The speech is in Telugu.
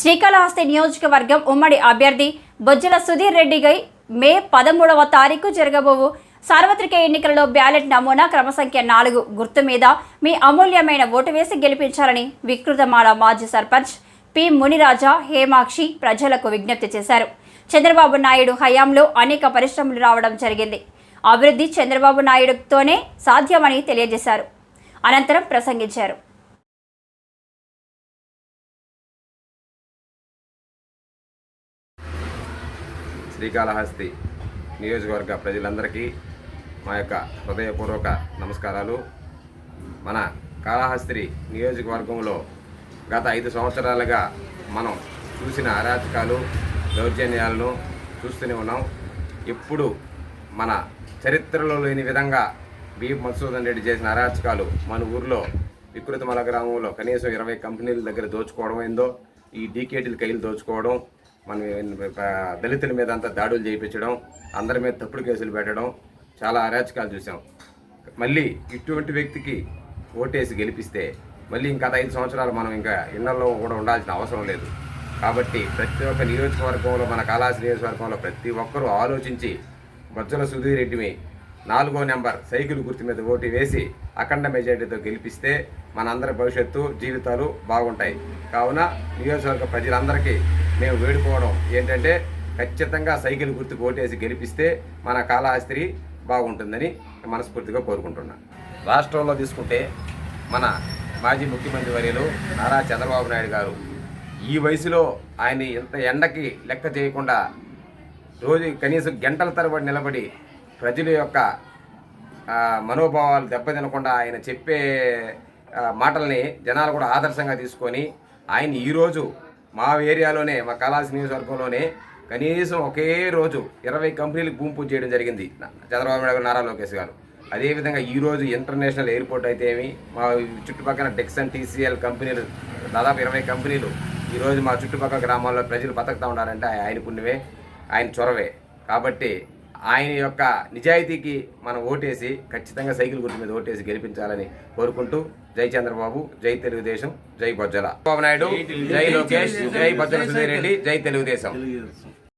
శ్రీకాళహస్తి నియోజకవర్గం ఉమ్మడి అభ్యర్థి బొజ్జల సుధీర్ రెడ్డిగై మే పదమూడవ తారీఖు జరగబోవు. సార్వత్రిక ఎన్నికలలో బ్యాలెట్ నమూనా క్రమసంఖ్య నాలుగు. గుర్తు మీద మీ అమూల్యమైన ఓటు వేసి గెలిపించాలని వికృతమాల మాజీ సర్పంచ్ పి మునిరాజా హేమాక్షి ప్రజలకు విజ్ఞప్తి చేశారు. చంద్రబాబు నాయుడు హయాంలో అనేక పరిశ్రమలు రావడం జరిగింది. అభివృద్ధి చంద్రబాబు నాయుడుతోనే సాధ్యమని తెలియజేశారు. అనంతరం ప్రసంగించారు. శ్రీకాళహస్తి నియోజకవర్గ ప్రజలందరికీ మా యొక్క హృదయపూర్వక నమస్కారాలు. మన కాళహస్తి నియోజకవర్గంలో గత ఐదు సంవత్సరాలుగా మనం చూసిన అరాచకాలు దౌర్జన్యాలను చూస్తూనే ఉన్నాం. ఇప్పుడు మన చరిత్రలో లేని విధంగా బి. మధుసూదన్ రెడ్డి చేసిన అరాచకాలు మన ఊర్లో వికృతమల గ్రామంలో కనీసం ఇరవై కంపెనీల దగ్గర దోచుకోవడం ఏందో ఈ డీకేటీల కైలు దోచుకోవడం మనం దళితుల మీద అంతా దాడులు చేయించడం అందరి మీద తప్పుడు కేసులు పెట్టడం చాలా అరాచకాలు చూసాం. మళ్ళీ ఇటువంటి వ్యక్తికి ఓటేసి గెలిపిస్తే మళ్ళీ ఇంకా ఐదు సంవత్సరాలు మనం ఇంకా ఇళ్ళలో కూడా ఉండాల్సిన అవసరం లేదు. కాబట్టి ప్రతి ఒక్క నియోజకవర్గంలో మన కాళాసి నియోజకవర్గంలో ప్రతి ఒక్కరూ ఆలోచించి బొజ్జల సుధీర్ రెడ్డిని నాలుగో నెంబర్ సైకిల్ గుర్తు మీద ఓటు వేసి అఖండ మెజారిటీతో గెలిపిస్తే మనందరి భవిష్యత్తు జీవితాలు బాగుంటాయి. కావున నియోజకవర్గ ప్రజలందరికీ మేము వేడుకోవడం. ఏంటంటే ఖచ్చితంగా సైకిల్ గుర్తుకు ఓటేసి గెలిపిస్తే మన కాళహస్తి బాగుంటుందని మనస్ఫూర్తిగా కోరుకుంటున్నాను రాష్ట్రంలో తీసుకుంటే మన మాజీ ముఖ్యమంత్రి వర్యులు నారా చంద్రబాబు నాయుడు గారు ఈ వయసులో ఆయన ఇంత ఎండకి లెక్క చేయకుండా రోజు కనీసం గంటల తరబడి నిలబడి ప్రజల యొక్క మనోభావాలు దెబ్బతినకుండా ఆయన చెప్పే మాటల్ని జనాలు కూడా ఆదర్శంగా తీసుకొని ఆయన ఈరోజు మా ఏరియాలోనే మా కళాసి నియోజకవర్గంలోనే కనీసం ఒకే రోజు ఇరవై కంపెనీలకు భూమి పూజ చేయడం జరిగింది. చంద్రబాబు నాయుడు నారా లోకేష్ గారు. అదేవిధంగా ఈరోజు ఇంటర్నేషనల్ ఎయిర్పోర్ట్ అయితే ఏమి మా చుట్టుపక్కల డెక్సన్ టీసీఎల్ కంపెనీలు దాదాపు ఇరవై కంపెనీలు ఈరోజు మా చుట్టుపక్కల గ్రామాల్లో ప్రజలు బతకుతూ ఉన్నారంటే ఆయన పుణ్యమే ఆయన చొరవే. కాబట్టి ఆయన యొక్క నిజాయితీకి మనం ఓటేసి ఖచ్చితంగా సైకిల్ గుర్తు మీద ఓటేసి గెలిపించాలని కోరుకుంటూ జై చంద్రబాబు జై తెలుగుదేశం జై బొజ్జల. చంద్రబాబు నాయుడు జై లోకేష్ జై బొజ్జల సుధీర్ రెడ్డి జై తెలుగుదేశం.